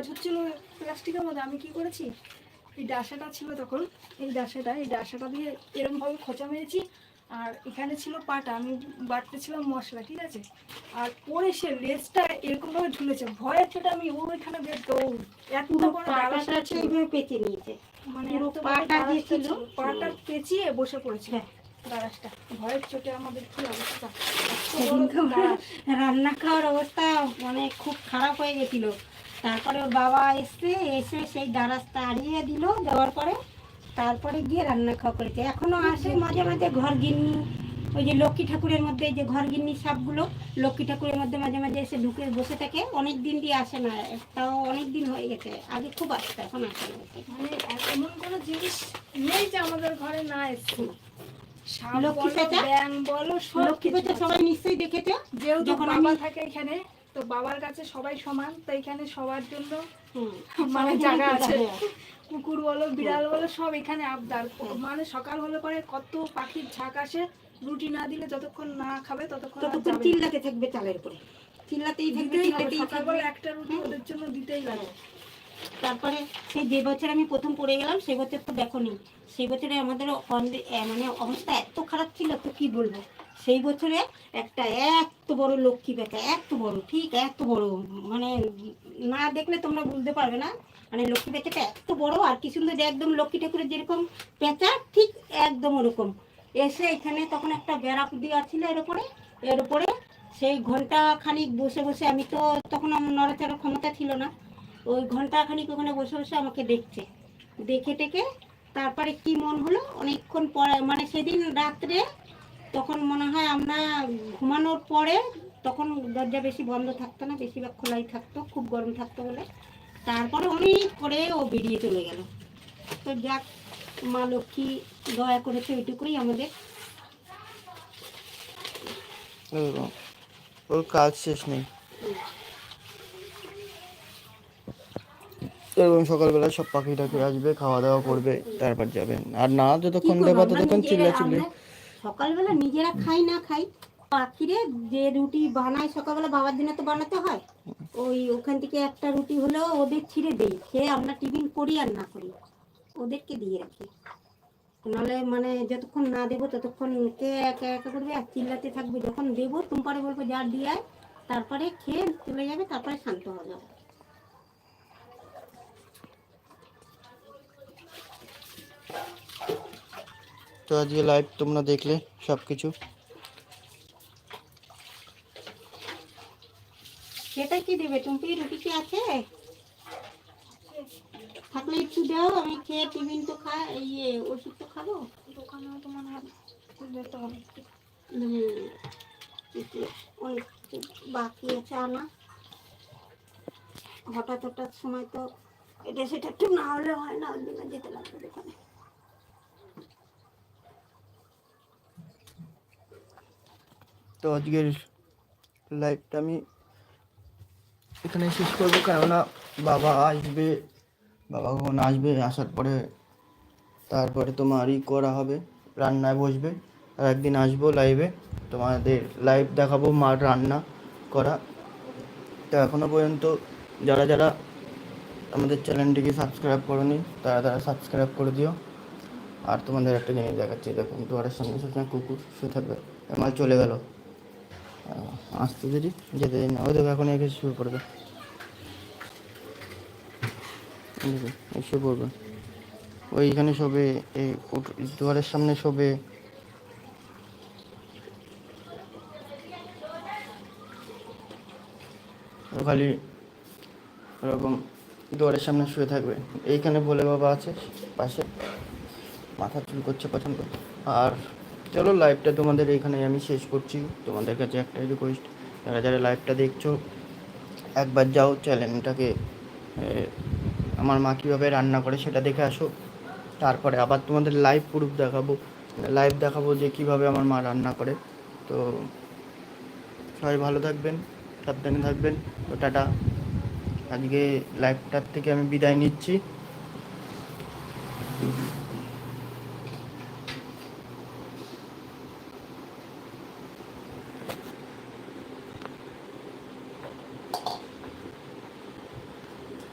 আওয়াজ হচ্ছিল প্লাস্টিকের মধ্যে। আমি কি করেছি? এই ডাসাটা ছিল তখন এই ডাসাটা এই ডাসাটা দিয়ে এরকমভাবে খোঁচা মেরেছি। আর এখানে ছিল পাটা আমি বাটতেছিলাম মশলা ঠিক আছে? আর পরে সে লেজটা এরকমভাবে ঝুলেছে। ভয়ের চোটে আমি ওইখানে বের দৌড়। এত বড় ডালাটা পেঁচে নিয়েছে? মানে পাটা। ছিল, পাটা পেঁচিয়ে বসে পড়েছে হ্যাঁ। ভয়ের চোটে আমাদের কি অবস্থা। রান্না খাওয়ার অবস্থা মানে খুব খারাপ হয়ে গেছিল। তারপরে ওর বাবা এসে এসে সেই দারাজটা আড়িয়ে দিল দেওয়ার পরে তারপরে গিয়ে রান্না খাওয়া করেছে। এখনও আসে মাঝে মাঝে ঘর গিন্নি ওই যে লক্ষ্মী ঠাকুরের মধ্যে যে ঘর গিন্নি সাপগুলো লক্ষ্মী ঠাকুরের মধ্যে মাঝে মাঝে এসে ঢুকে বসে থাকে। অনেক দিন দিয়ে আসে না তাও অনেক দিন হয়ে গেছে। আগে খুব আসতো এখন আসে না। মানে এমন কোনো জিনিস নেই যে আমাদের ঘরে না এসছে। লক্ষ্মী বলো, পেঁচা? বলো লক্ষ্মী পেঁচা সবাই নিশ্চয়ই দেখেছে যেহেতু যখন বাবা থাকে এখানে তো বাবার কাছে সবাই সমান তো এখানে সবার জন্য মানে জায়গা আছে। হ্যাঁ। কুকুর বলো বিড়াল বলো সব এখানে আবদার। মানে সকাল হলে পরে কত পাখির ঝাঁক আসে রুটি না দিলে যতক্ষণ না খাবে ততক্ষণ ততক্ষণ চিল্লাতে থাকবে চালের উপরে। চিল্লাতেই থাকবে চিল্লাতেই থাকবে। একটা রুটি ওদের জন্য দিতেই লাগে তারপরে সেই যে বছর আমি প্রথম পড়ে গেলাম সেই বছর তো দেখোনি। সেই বছরে আমাদের মানে অবস্থা এত খারাপ ছিল তো কি বলব? সেই বছরে একটা এত বড় লক্ষ্মী পেঁচা এত বড়, ঠিক এত বড় মানে না দেখলে তোমরা বুঝতে পারবে না। মানে লক্ষ্মী পেঁচাটা এত বড় আর কি সুন্দর একদম লক্ষ্মী ঠাকুরের যেরকম পেঁচা, ঠিক একদম ওরকম। এসে এখানে তখন একটা বেড়া দেওয়া ছিল এর উপরে এর উপরে সেই ঘণ্টা খানিক বসে বসে আমি তো তখন আমার নড়াচড়ার ক্ষমতা ছিল না। ওই ঘণ্টা খানিক ওখানে বসে বসে আমাকে দেখছে। দেখে টেকে তারপরে কি মন হলো? অনেকক্ষণ পরে মানে সেদিন রাত্রে তখন মনে হয় আমরা ঘুমানোর পরে তখন দরজা বেশি বন্ধ থাকতো না বেশিরভাগ খোলাই থাকতো খুব গরম থাকতো বলে। তারপরে অনেক পরে ও বেরিয়ে চলে গেল। তো যাক মা লক্ষ্মী দয়া করেছে ওইটুকুই আমাদের। ওর কাজ শেষ নেই। এরকম সকালবেলা সব পাখি টাকি আসবে খাওয়া দাওয়া করবে তারপর যাবেন আর না যতক্ষণ দেবা ততক্ষণ চিল্লা চিল্লি আমরা সকালবেলা নিজেরা খাই, না খাই, পাখিরে যে রুটি বানাই সকালবেলা, বাবার দিনে তো বানাতে হয়। ওই ওখান থেকে একটা রুটি হলেও ওদের ছিঁড়ে দেই। খেয়ে আমরা টিফিন করি আর না করি। ওদেরকে দিয়ে রাখি। নাহলে মানে যতক্ষণ না দেবো, ততক্ষণ কে একা একা করবে আর চিল্লাতে থাকবে। যখন দেবো তুমপারে বলব, যা দিয়ে তারপরে খেয়ে চলে যাবে, তারপরে শান্ত হয়ে যাবে। তো আজকে লাইভ তোমরা দেখলে সব কিছু সেটা কি দেবে? টুম্পি রুটি কি আছে? থাকলে একটু দাও আমি খেয়ে টিফিন তো খা ইয়ে ওষুধ তো খাব। দোকানেও তো মনে হয় যেতে হবে অনেক বাকি আছে আনা। হঠাৎ হঠাৎ সময় তো এটা সেটা একটু না হলে হয় না ওই জন্য যেতে লাগবে দোকানে। তো আজকের লাইভটা আমি এখানে শেষ করব। কেননা বাবা আসবে, বাবা কখন আসবে আসার পরে তারপরে তোমারই করা হবে। রান্নায় বসবে, আর একদিন আসব লাইভে তোমাদের লাইভ দেখাবো মার রান্না করা। তো এখনও পর্যন্ত যারা যারা আমাদের চ্যানেলটিকে সাবস্ক্রাইব করোনি, তারা তারা সাবস্ক্রাইব করে দিও। আর তোমাদের একটা জিনিস দেখাচ্ছি দেখুন দুয়ারের সামনে সবসময় কুকুর শুয়ে থাকবে। আমার চলে গেল। আসতে দেরি যেতে দেরি না। ওই দেখো এখন এসে এই দেখো, এই শুয়ে পড়বে। ওইখানে শোবে এই দুয়ারের সামনে ও খালি ওরকম দুয়ারের সামনে শুয়ে থাকবে। এইখানে ভোলে বাবা আছে পাশে। মাথা চুল করছে পছন্দ। আর চলো লাইভটা তোমাদের এইখানে আমি শেষ করছি। তোমাদের কাছে একটাই রিকোয়েস্ট যারা যারা লাইভটা দেখছ, একবার যাও চ্যানেলটাকে আমার মা কীভাবে রান্না করে সেটা দেখে আসো। তারপরে আবার তোমাদের লাইভ প্রুফ দেখাবো। লাইভ দেখাবো যে কীভাবে আমার মা রান্না করে। তো সবাই ভালো থাকবেন, সাবধানে থাকবেন। তো টাটা। আজকে লাইভটার থেকে আমি বিদায় নিচ্ছি।